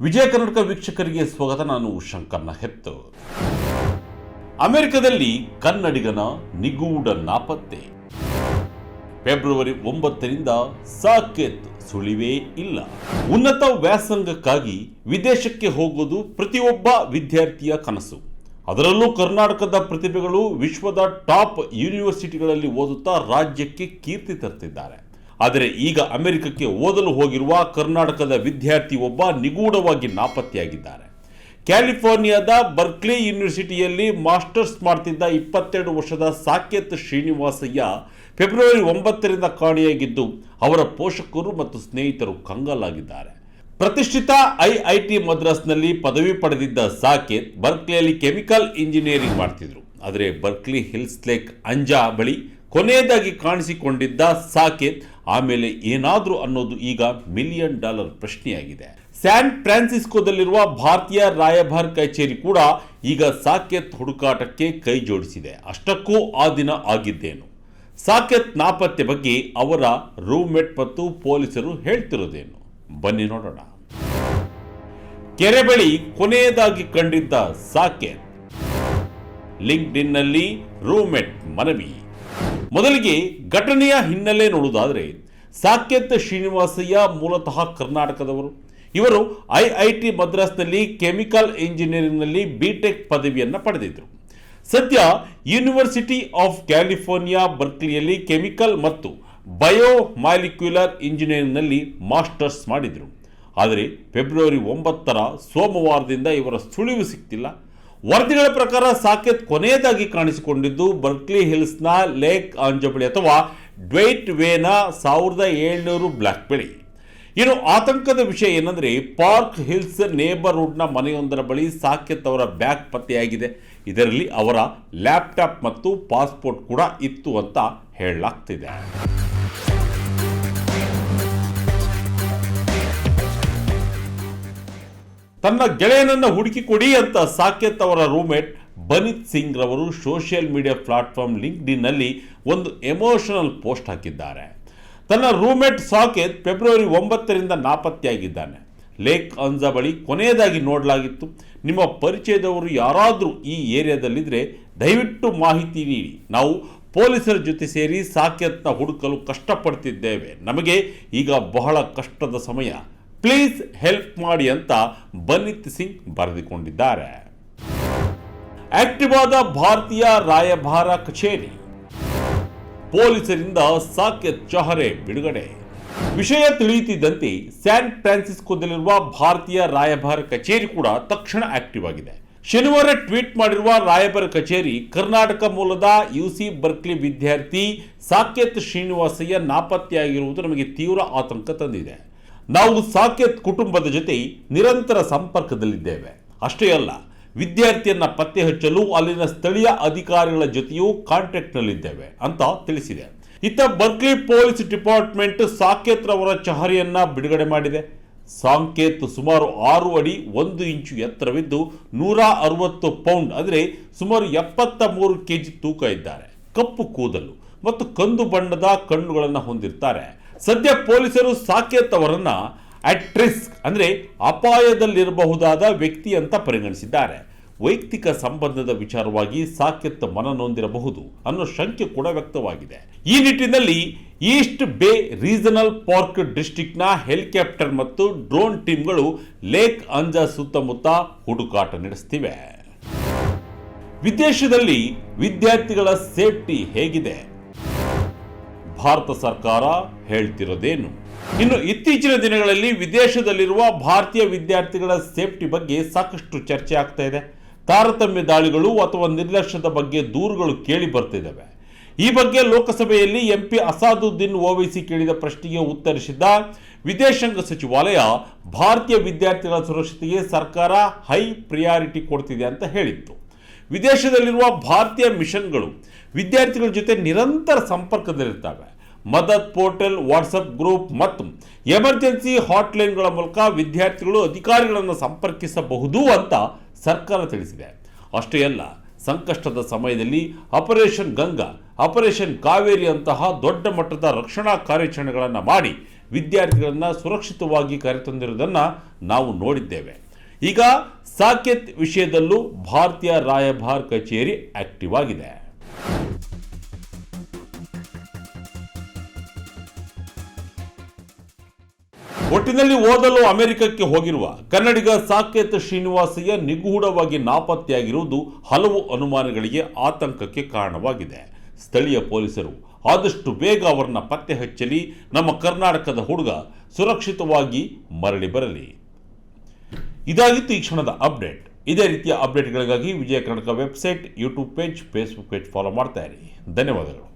ವಿಜಯ ಕರ್ನಾಟಕ ವೀಕ್ಷಕರಿಗೆ ಸ್ವಾಗತ. ನಾನು ಶಂಕರ್ನ ಹೆತ್ತು ಅಮೆರಿಕದಲ್ಲಿ ಕನ್ನಡಿಗನ ನಿಗೂಢ ನಾಪತ್ತೆ. ಫೆಬ್ರವರಿ ಒಂಬತ್ತರಿಂದ ಸಾಕೇತ್ ಸುಳಿವೇ ಇಲ್ಲ. ಉನ್ನತ ವ್ಯಾಸಂಗಕ್ಕಾಗಿ ವಿದೇಶಕ್ಕೆ ಹೋಗೋದು ಪ್ರತಿಯೊಬ್ಬ ವಿದ್ಯಾರ್ಥಿಯ ಕನಸು. ಅದರಲ್ಲೂ ಕರ್ನಾಟಕದ ಪ್ರತಿಭೆಗಳು ವಿಶ್ವದ ಟಾಪ್ ಯೂನಿವರ್ಸಿಟಿಗಳಲ್ಲಿ ಓದುತ್ತಾ ರಾಜ್ಯಕ್ಕೆ ಕೀರ್ತಿ ತರ್ತಿದ್ದಾರೆ. ಆದರೆ ಈಗ ಅಮೆರಿಕಕ್ಕೆ ಓದಲು ಹೋಗಿರುವ ಕರ್ನಾಟಕದ ವಿದ್ಯಾರ್ಥಿ ಒಬ್ಬ ನಿಗೂಢವಾಗಿ ನಾಪತ್ತೆಯಾಗಿದ್ದಾರೆ. ಕ್ಯಾಲಿಫೋರ್ನಿಯಾದ ಬರ್ಕ್ಲಿ ಯೂನಿವರ್ಸಿಟಿಯಲ್ಲಿ ಮಾಸ್ಟರ್ಸ್ ಮಾಡ್ತಿದ್ದ ಇಪ್ಪತ್ತೆರಡು ವರ್ಷದ ಸಾಕೇತ್ ಶ್ರೀನಿವಾಸಯ್ಯ ಫೆಬ್ರವರಿ ಒಂಬತ್ತರಿಂದ ಕಾಣೆಯಾಗಿದ್ದು, ಅವರ ಪೋಷಕರು ಮತ್ತು ಸ್ನೇಹಿತರು ಕಂಗಾಲಾಗಿದ್ದಾರೆ. ಪ್ರತಿಷ್ಠಿತ ಐಐಟಿ ಮದ್ರಾಸ್ನಲ್ಲಿ ಪದವಿ ಪಡೆದಿದ್ದ ಸಾಕೇತ್ ಬರ್ಕ್ಲಿಯಲ್ಲಿ ಕೆಮಿಕಲ್ ಇಂಜಿನಿಯರಿಂಗ್ ಮಾಡ್ತಿದ್ರು. ಆದರೆ ಬರ್ಕ್ಲಿ ಹಿಲ್ಸ್ ಲೇಕ್ ಅಂಜಾ ಬಳಿ ಕೊನೆಯದಾಗಿ ಕಾಣಿಸಿಕೊಂಡಿದ್ದ ಸಾಕೇತ್, ಆಮೇಲೆ ಏನಾದರೂ ಅನ್ನೋದು ಈಗ ಮಿಲಿಯನ್ ಡಾಲರ್ ಪ್ರಶ್ನೆಯಾಗಿದೆ. ಸ್ಯಾನ್ ಫ್ರಾನ್ಸಿಸ್ಕೋದಲ್ಲಿರುವ ಭಾರತೀಯ ರಾಯಭಾರ ಕಚೇರಿ ಕೂಡ ಈಗ ಸಾಕೇತ್ ಹುಡುಕಾಟಕ್ಕೆ ಕೈ ಜೋಡಿಸಿದೆ. ಅಷ್ಟಕ್ಕೂ ಆ ದಿನ ಆಗಿದ್ದೇನು. ಸಾಕೇತ್ ನಾಪತ್ತೆ ಬಗ್ಗೆ ಅವರ ರೂಮ್ಮೇಟ್ ಮತ್ತು ಪೊಲೀಸರು ಹೇಳ್ತಿರೋದೇನು? ಬನ್ನಿ ನೋಡೋಣ. ಕೆರೆ ಬಳಿ ಕೊನೆಯದಾಗಿ ಕಂಡಿದ್ದ ಸಾಕೇತ್ ಲಿಂಕ್ಡ್ ಇನ್ನಲ್ಲಿ ರೂಮ್ಮೇಟ್ ಮನವಿ. ಮೊದಲಿಗೆ ಘಟನೆಯ ಹಿನ್ನೆಲೆ ನೋಡುವುದಾದರೆ ಸಾಕೇತ್ ಶ್ರೀನಿವಾಸಯ್ಯ ಮೂಲತಃ ಕರ್ನಾಟಕದವರು. ಇವರು ಐ ಐ ಟಿ ಮದ್ರಾಸ್ನಲ್ಲಿ ಕೆಮಿಕಲ್ ಇಂಜಿನಿಯರಿಂಗ್ನಲ್ಲಿ ಬಿ ಟೆಕ್ ಪದವಿಯನ್ನು ಪಡೆದಿದ್ದರು ಸದ್ಯ ಯೂನಿವರ್ಸಿಟಿ ಆಫ್ ಕ್ಯಾಲಿಫೋರ್ನಿಯಾ, ಬರ್ಕ್ಲಿಯಲ್ಲಿ ಕೆಮಿಕಲ್ ಮತ್ತು ಬಯೋ ಮಾಲಿಕ್ಯುಲರ್ ಇಂಜಿನಿಯರಿಂಗ್ನಲ್ಲಿ ಮಾಸ್ಟರ್ಸ್ ಮಾಡಿದರು. ಆದರೆ ಫೆಬ್ರವರಿ ಒಂಬತ್ತರ ಸೋಮವಾರದಿಂದ ಇವರ ಸುಳಿವು ಸಿಗ್ತಿಲ್ಲ ವರದಿಗಳ ಪ್ರಕಾರ ಸಾಕೇತ್ ಕೊನೆಯದಾಗಿ ಕಾಣಿಸಿಕೊಂಡಿದ್ದು, ಬರ್ಕ್ಲಿ ಹಿಲ್ಸ್ನ ಲೇಕ್ ಆಂಜಬಳಿ ಅಥವಾ ಡ್ವೈಟ್ ವೇನ ಸಾವಿರದ ಏಳ್ನೂರು ಬ್ಲ್ಯಾಕ್ ಬೆಳಿ. ಇನ್ನು ಆತಂಕದ ವಿಷಯ ಏನಂದ್ರೆ, ಪಾರ್ಕ್ ಹಿಲ್ಸ್ ನೇಬರ್ಹುಡ್ನ ಮನೆಯೊಂದರ ಬಳಿ ಸಾಕೇತ್ ಅವರ ಬ್ಯಾಗ್ ಪತ್ತೆಯಾಗಿದೆ. ಇದರಲ್ಲಿ ಅವರ ಲ್ಯಾಪ್ಟಾಪ್ ಮತ್ತು ಪಾಸ್ಪೋರ್ಟ್ ಕೂಡ ಇತ್ತು ಅಂತ ಹೇಳಲಾಗ್ತಿದೆ. ತನ್ನ ಗೆಳೆಯನನ್ನು ಹುಡುಕಿಕೊಡಿ ಅಂತ ಸಾಕೇತ್ ಅವರ ರೂಮೇಟ್ ಬನಿತ್ ಸಿಂಗ್ ರವರು ಸೋಷಿಯಲ್ ಮೀಡಿಯಾ ಪ್ಲಾಟ್ಫಾರ್ಮ್ ಲಿಂಕ್ಡಿನ್ನಲ್ಲಿ ಒಂದು ಎಮೋಷನಲ್ ಪೋಸ್ಟ್ ಹಾಕಿದ್ದಾರೆ. ತನ್ನ ರೂಮೇಟ್ ಸಾಕೇತ್ ಫೆಬ್ರವರಿ ಒಂಬತ್ತರಿಂದ ನಾಪತ್ತೆಯಾಗಿದ್ದಾನೆ. ಲೇಕ್ ಅಂಜಾ ಬಳಿ ಕೊನೆಯದಾಗಿ ನೋಡಲಾಗಿತ್ತು. ನಿಮ್ಮ ಪರಿಚಯದವರು ಯಾರಾದರೂ ಈ ಏರಿಯಾದಲ್ಲಿದ್ದರೆ ದಯವಿಟ್ಟು ಮಾಹಿತಿ ನೀಡಿ. ನಾವು ಪೊಲೀಸರ ಜೊತೆ ಸೇರಿ ಸಾಕೇತ್ನ ಹುಡುಕಲು ಕಷ್ಟಪಡ್ತಿದ್ದೇವೆ. ನಮಗೆ ಈಗ ಬಹಳ ಕಷ್ಟದ ಸಮಯ. ಪ್ಲೀಸ್ ಹೆಲ್ಪ್ ಮಾಡಿ ಅಂತ ಬನ್ನಿತ್ ಸಿಂಗ್ ಬರೆದುಕೊಂಡಿದ್ದಾರೆ. ಆಕ್ಟಿವಾದ ಭಾರತೀಯ ರಾಯಭಾರ ಕಚೇರಿ. ಪೊಲೀಸರಿಂದ ಸಾಕ್ಯ ಚಹರೆ ಬಿಡುಗಡೆ. ವಿಷಯ ತಿಳಿಯುತ್ತಿದ್ದಂತೆ ಸ್ಯಾನ್ ಫ್ರಾನ್ಸಿಸ್ಕೋದಲ್ಲಿರುವ ಭಾರತೀಯ ರಾಯಭಾರ ಕಚೇರಿ ಕೂಡ ತಕ್ಷಣ ಆಕ್ಟಿವ್ ಆಗಿದೆ. ಶನಿವಾರ ಟ್ವೀಟ್ ಮಾಡಿರುವ ರಾಯಭಾರ ಕಚೇರಿ ಕರ್ನಾಟಕ ಮೂಲದ ಯುಸಿ ಬರ್ಕ್ಲಿ ವಿದ್ಯಾರ್ಥಿ ಸಾಕೇತ್ ಶ್ರೀನಿವಾಸಯ್ಯ ನಾಪತ್ತೆಯಾಗಿರುವುದು ನಮಗೆ ತೀವ್ರ ಆತಂಕ ತಂದಿದೆ. ನಾವು ಸಾಕೇತ್ ಕುಟುಂಬದ ಜೊತೆ ನಿರಂತರ ಸಂಪರ್ಕದಲ್ಲಿದ್ದೇವೆ. ಅಷ್ಟೇ ಅಲ್ಲ, ವಿದ್ಯಾರ್ಥಿಯನ್ನ ಪತ್ತೆ ಹಚ್ಚಲು ಅಲ್ಲಿನ ಸ್ಥಳೀಯ ಅಧಿಕಾರಿಗಳ ಜೊತೆಯೂ ಕಾಂಟ್ಯಾಕ್ಟ್ನಲ್ಲಿದ್ದೇವೆ ಅಂತ ತಿಳಿಸಿದೆ. ಇತ್ತ ಬರ್ಕ್ಲಿ ಪೊಲೀಸ್ ಡಿಪಾರ್ಟ್ಮೆಂಟ್ ಸಾಕೇತ್ ರವರ ಚಹರಿಯನ್ನ ಬಿಡುಗಡೆ ಮಾಡಿದೆ. ಸಾಂಕೇತ್ ಸುಮಾರು ಆರು ಅಡಿ ಒಂದು ಇಂಚು ಎತ್ತರವಿದ್ದು ನೂರ ಅರವತ್ತು ಪೌಂಡ್ ಅಂದರೆ ಸುಮಾರು ಎಪ್ಪತ್ತ ಮೂರು ಕೆಜಿ ತೂಕ ಇದ್ದಾರೆ. ಕಪ್ಪು ಕೂದಲು ಮತ್ತು ಕಂದು ಬಣ್ಣದ ಕಣ್ಣುಗಳನ್ನು ಹೊಂದಿರ್ತಾರೆ. ಸದ್ಯ ಪೊಲೀಸರು ಸಾಕೇತ್ ಅವರನ್ನ ಅಟ್ ರಿಸ್ಕ್ ಅಂದರೆ ಅಪಾಯದಲ್ಲಿರಬಹುದಾದ ವ್ಯಕ್ತಿ ಅಂತ ಪರಿಗಣಿಸಿದ್ದಾರೆ. ವೈಯಕ್ತಿಕ ಸಂಬಂಧದ ವಿಚಾರವಾಗಿ ಸಾಕೆತ್ ಮನನೊಂದಿರಬಹುದು ಅನ್ನೋ ಶಂಕೆ ಕೂಡ ವ್ಯಕ್ತವಾಗಿದೆ. ಈ ನಿಟ್ಟಿನಲ್ಲಿ ಈಸ್ಟ್ ಬೇ ರೀಜನಲ್ ಪಾರ್ಕ್ ಡಿಸ್ಟಿಕ್ನ ಹೆಲಿಕಾಪ್ಟರ್ ಮತ್ತು ಡ್ರೋನ್ ಟೀಮ್ಗಳು ಲೇಕ್ ಅಂಜಾ ಸುತ್ತಮುತ್ತ ಹುಡುಕಾಟ ನಡೆಸ್ತಿವೆ. ವಿದೇಶದಲ್ಲಿ ವಿದ್ಯಾರ್ಥಿಗಳ ಸೇಫ್ಟಿ ಹೇಗಿದೆ? ಭಾರತ ಸರ್ಕಾರ ಹೇಳ್ತಿರೋದೇನು? ಇನ್ನು ಇತ್ತೀಚಿನ ದಿನಗಳಲ್ಲಿ ವಿದೇಶದಲ್ಲಿರುವ ಭಾರತೀಯ ವಿದ್ಯಾರ್ಥಿಗಳ ಸೇಫ್ಟಿ ಬಗ್ಗೆ ಸಾಕಷ್ಟು ಚರ್ಚೆ ಆಗ್ತಾ ಇದೆ. ತಾರತಮ್ಯ ದಾಳಿಗಳು ಅಥವಾ ನಿರ್ಲಕ್ಷ್ಯದ ಬಗ್ಗೆ ದೂರುಗಳು ಕೇಳಿ ಬರ್ತಿದ್ದಾವೆ. ಈ ಬಗ್ಗೆ ಲೋಕಸಭೆಯಲ್ಲಿ ಎಂಪಿ ಅಸಾದುದ್ದೀನ್ ಓವೈಸಿ ಕೇಳಿದ ಪ್ರಶ್ನೆಗೆ ಉತ್ತರಿಸಿದ್ದ ವಿದೇಶಾಂಗ ಸಚಿವಾಲಯ, ಭಾರತೀಯ ವಿದ್ಯಾರ್ಥಿಗಳ ಸುರಕ್ಷತೆಗೆ ಸರ್ಕಾರ ಹೈ ಪ್ರಿಯಾರಿಟಿ ಕೊಡ್ತಿದೆ ಅಂತ ಹೇಳಿತ್ತು. ವಿದೇಶದಲ್ಲಿರುವ ಭಾರತೀಯ ಮಿಷನ್ಗಳು ವಿದ್ಯಾರ್ಥಿಗಳ ಜೊತೆ ನಿರಂತರ ಸಂಪರ್ಕದಲ್ಲಿರ್ತವೆ. ಮದತ್ ಪೋರ್ಟಲ್, ವಾಟ್ಸಪ್ ಗ್ರೂಪ್ ಮತ್ತು ಎಮರ್ಜೆನ್ಸಿ ಹಾಟ್ಲೈನ್ಗಳ ಮೂಲಕ ವಿದ್ಯಾರ್ಥಿಗಳು ಅಧಿಕಾರಿಗಳನ್ನು ಸಂಪರ್ಕಿಸಬಹುದು ಅಂತ ಸರ್ಕಾರ ತಿಳಿಸಿದೆ. ಅಷ್ಟೇ ಅಲ್ಲ, ಸಂಕಷ್ಟದ ಸಮಯದಲ್ಲಿ ಆಪರೇಷನ್ ಗಂಗಾ, ಆಪರೇಷನ್ ಕಾವೇರಿ ಅಂತಹ ದೊಡ್ಡ ಮಟ್ಟದ ರಕ್ಷಣಾ ಕಾರ್ಯಾಚರಣೆಗಳನ್ನು ಮಾಡಿ ವಿದ್ಯಾರ್ಥಿಗಳನ್ನು ಸುರಕ್ಷಿತವಾಗಿ ಕರೆತಂದಿರುವುದನ್ನು ನಾವು ನೋಡಿದ್ದೇವೆ. ಈಗ ಸಾಕೇತ್ ವಿಷಯದಲ್ಲೂ ಭಾರತೀಯ ರಾಯಭಾರ ಕಚೇರಿ ಆಕ್ಟಿವ್ ಆಗಿದೆ. ಒಟ್ಟಿನಲ್ಲಿ ಓದಲು ಅಮೆರಿಕಕ್ಕೆ ಹೋಗಿರುವ ಕನ್ನಡಿಗ ಸಾಕೇತ್ ಶ್ರೀನಿವಾಸಯ್ಯ ನಿಗೂಢವಾಗಿ ನಾಪತ್ತೆಯಾಗಿರುವುದು ಹಲವು ಅನುಮಾನಗಳಿಗೆ ಆತಂಕಕ್ಕೆ ಕಾರಣವಾಗಿದೆ. ಸ್ಥಳೀಯ ಪೊಲೀಸರು ಆದಷ್ಟು ಬೇಗ ಅವರನ್ನ ಪತ್ತೆ ಹಚ್ಚಲಿ, ನಮ್ಮ ಕರ್ನಾಟಕದ ಹುಡುಗ ಸುರಕ್ಷಿತವಾಗಿ ಮರಳಿ ಬರಲಿ. ಇದಾಗಿತ್ತು ಈ ಕ್ಷಣದ ಅಪ್ಡೇಟ್. ಇದೇ ರೀತಿಯ ಅಪ್ಡೇಟ್ಗಳಿಗಾಗಿ Vijaya Karnataka website, YouTube page, Facebook page follow ಮಾಡ್ತಾ ಇರಿ. ಧನ್ಯವಾದಗಳು.